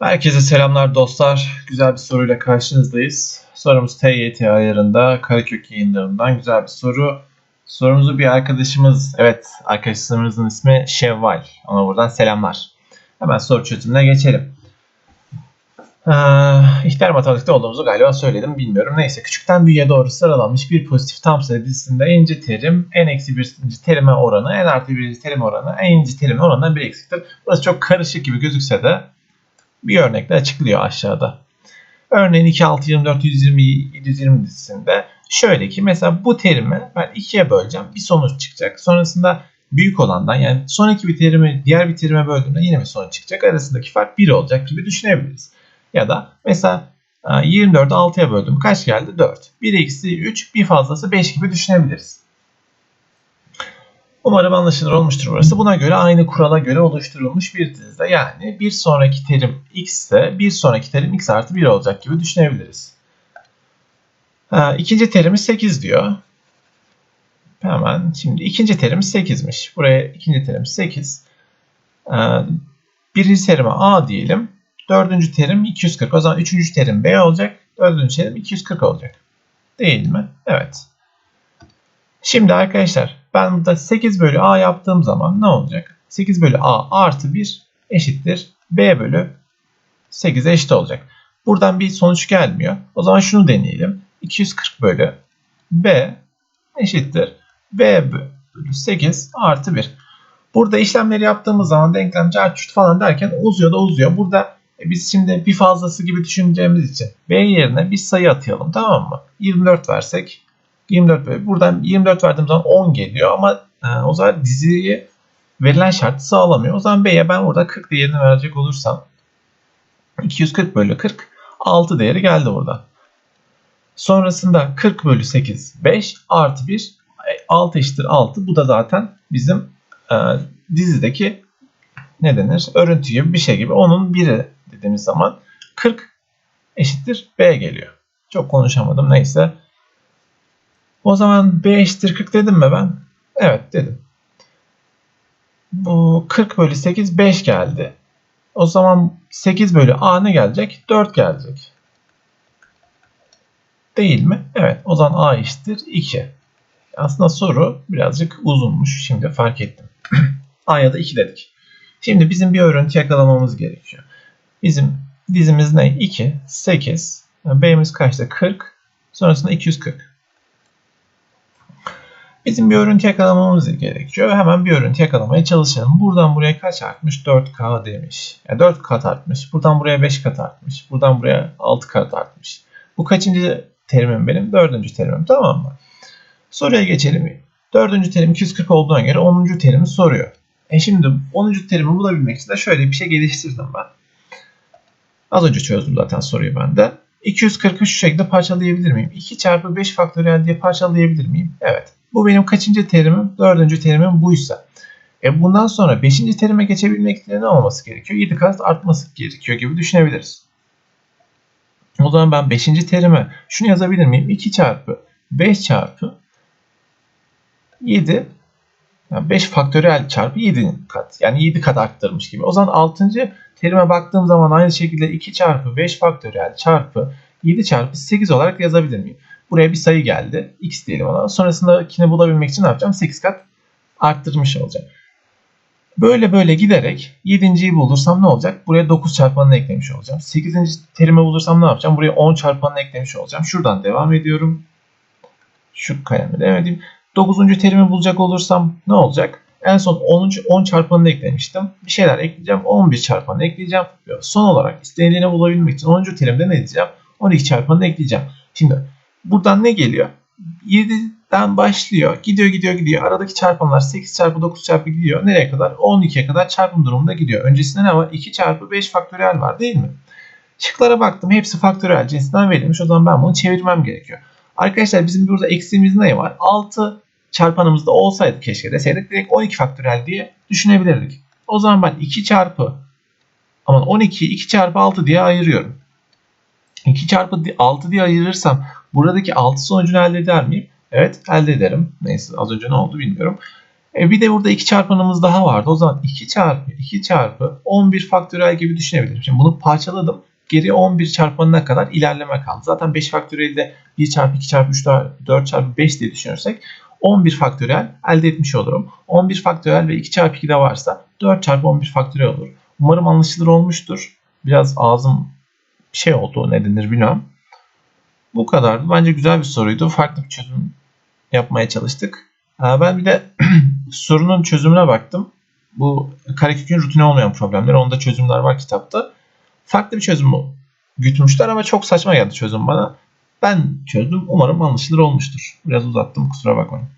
Herkese selamlar dostlar. Güzel bir soruyla karşınızdayız. Sorumuz TYT ayarında Karakök yayınlarından güzel bir soru. Sorumuzu bir arkadaşımız, evet arkadaşımızın ismi Şevval. Ona buradan selamlar. Hemen soru çözümüne geçelim. Ee, ihtar matematikte olduğumuzu galiba söyledim bilmiyorum. Neyse küçükten büyüğe doğru sıralanmış bir pozitif tam sayı dizisinde en terim en eksi birinci terime oranı en artı birinci terime oranı en inci terimin oranından bir eksiktir. Burası çok karışık gibi gözükse de bir örnekle açıklıyor aşağıda. Örneğin 2, 6, 24, 120, 720 dizisinde şöyle ki mesela bu terimi ben ikiye böleceğim. Bir sonuç çıkacak. Sonrasında büyük olandan yani sonraki bir terimi diğer bir terime böldüğümde yine bir sonuç çıkacak. Arasındaki fark 1 olacak gibi düşünebiliriz. Ya da mesela 24'ü 6'ya böldüm. Kaç geldi? 4. 1 eksi 3 bir fazlası 5 gibi düşünebiliriz. Umarım anlaşılır olmuştur burası. Buna göre aynı kurala göre oluşturulmuş bir dizide yani bir sonraki terim x ise bir sonraki terim x artı 1 olacak gibi düşünebiliriz. Ha, ikinci terimi 8 diyor. Hemen şimdi ikinci terim 8'miş. Buraya ikinci terim 8. Ee, birinci terime a diyelim. Dördüncü terim 240. O zaman üçüncü terim b olacak. Dördüncü terim 240 olacak. Değil mi? Evet. Şimdi arkadaşlar ben burada 8 bölü a yaptığım zaman ne olacak? 8 bölü a artı 1 eşittir b bölü 8'e eşit olacak. Buradan bir sonuç gelmiyor. O zaman şunu deneyelim. 240 bölü b eşittir b bölü 8 artı 1. Burada işlemleri yaptığımız zaman denklem çarpı falan derken uzuyor da uzuyor. Burada e, biz şimdi bir fazlası gibi düşüneceğimiz için b yerine bir sayı atayalım tamam mı? 24 versek 24 böyle. Buradan 24 verdiğim zaman 10 geliyor ama e, o zaman diziyi verilen şartı sağlamıyor. O zaman B'ye ben burada 40 değerini verecek olursam 240 bölü 40 6 değeri geldi burada. Sonrasında 40 bölü 8 5 artı 1 6 eşittir 6. Bu da zaten bizim e, dizideki ne denir? Örüntü gibi bir şey gibi. Onun biri dediğimiz zaman 40 eşittir B geliyor. Çok konuşamadım neyse. O zaman B eşittir 40 dedim mi ben? Evet dedim. Bu 40 bölü 8 5 geldi. O zaman 8 bölü A ne gelecek? 4 gelecek. Değil mi? Evet. O zaman A eşittir 2. Aslında soru birazcık uzunmuş. Şimdi fark ettim. A ya da 2 dedik. Şimdi bizim bir örüntü yakalamamız gerekiyor. Bizim dizimiz ne? 2, 8. B'miz kaçta? 40. Sonrasında 240. Bizim bir örüntü yakalamamız gerekiyor. Hemen bir örüntü yakalamaya çalışalım. Buradan buraya kaç artmış? 4K demiş. Yani 4 kat artmış. Buradan buraya 5 kat artmış. Buradan buraya 6 kat artmış. Bu kaçıncı terimim benim? Dördüncü terimim. Tamam mı? Soruya geçelim. Dördüncü terim 240 olduğuna göre 10. terimi soruyor. E şimdi 10. terimi bulabilmek için de şöyle bir şey geliştirdim ben. Az önce çözdüm zaten soruyu ben de. 240'ı şu şekilde parçalayabilir miyim? 2 çarpı 5 faktöriyel diye parçalayabilir miyim? Evet. Bu benim kaçıncı terimim? Dördüncü terimim buysa. E bundan sonra beşinci terime geçebilmek için ne olması gerekiyor? 7 kat artması gerekiyor gibi düşünebiliriz. O zaman ben beşinci terime şunu yazabilir miyim? 2 çarpı 5 çarpı 7 yani 5 faktöriyel çarpı 7 kat. Yani 7 kat arttırmış gibi. O zaman 6. terime baktığım zaman aynı şekilde 2 çarpı 5 faktöriyel çarpı 7 çarpı 8 olarak yazabilir miyim? Buraya bir sayı geldi. X diyelim ona. Sonrasındakini bulabilmek için ne yapacağım? 8 kat arttırmış olacağım. Böyle böyle giderek 7.yi bulursam ne olacak? Buraya 9 çarpanını eklemiş olacağım. 8. terimi bulursam ne yapacağım? Buraya 10 çarpanını eklemiş olacağım. Şuradan devam ediyorum. Şu kalemle devam edeyim. 9. terimi bulacak olursam ne olacak? En son 10. 10 çarpanını eklemiştim. Bir şeyler ekleyeceğim. 11 çarpanını ekleyeceğim. Son olarak istenileni bulabilmek için 10. terimde ne diyeceğim? 12 çarpanını ekleyeceğim. Şimdi Buradan ne geliyor? 7'den başlıyor. Gidiyor gidiyor gidiyor. Aradaki çarpanlar 8 çarpı 9 çarpı gidiyor. Nereye kadar? 12'ye kadar çarpım durumunda gidiyor. Öncesinde ne var? 2 çarpı 5 faktöriyel var değil mi? Şıklara baktım. Hepsi faktöriyel cinsinden verilmiş. O zaman ben bunu çevirmem gerekiyor. Arkadaşlar bizim burada eksiğimiz ne var? 6 çarpanımızda olsaydı keşke deseydik direkt 12 faktöriyel diye düşünebilirdik. O zaman ben 2 çarpı aman 12'yi 2 çarpı 6 diye ayırıyorum. 2 çarpı 6 diye ayırırsam buradaki 6 sonucunu elde eder miyim? Evet elde ederim. Neyse az önce ne oldu bilmiyorum. E bir de burada 2 çarpanımız daha vardı. O zaman 2 çarpı 2 çarpı 11 faktöriyel gibi düşünebilirim. Şimdi bunu parçaladım. Geriye 11 çarpanına kadar ilerleme kaldı. Zaten 5 faktöriyeli de 1 çarpı 2 çarpı 3 4 çarpı 5 diye düşünürsek 11 faktöriyel elde etmiş olurum. 11 faktöriyel ve 2 çarpı 2 de varsa 4 çarpı 11 faktöriyel olur. Umarım anlaşılır olmuştur. Biraz ağzım şey oldu ne denir bilmiyorum. Bu kadardı. Bence güzel bir soruydu. Farklı bir çözüm yapmaya çalıştık. Ben bir de sorunun çözümüne baktım. Bu karekökün rutini olmayan problemler. Onda çözümler var kitapta. Farklı bir çözüm gütmüşler ama çok saçma geldi çözüm bana. Ben çözdüm. Umarım anlaşılır olmuştur. Biraz uzattım kusura bakmayın.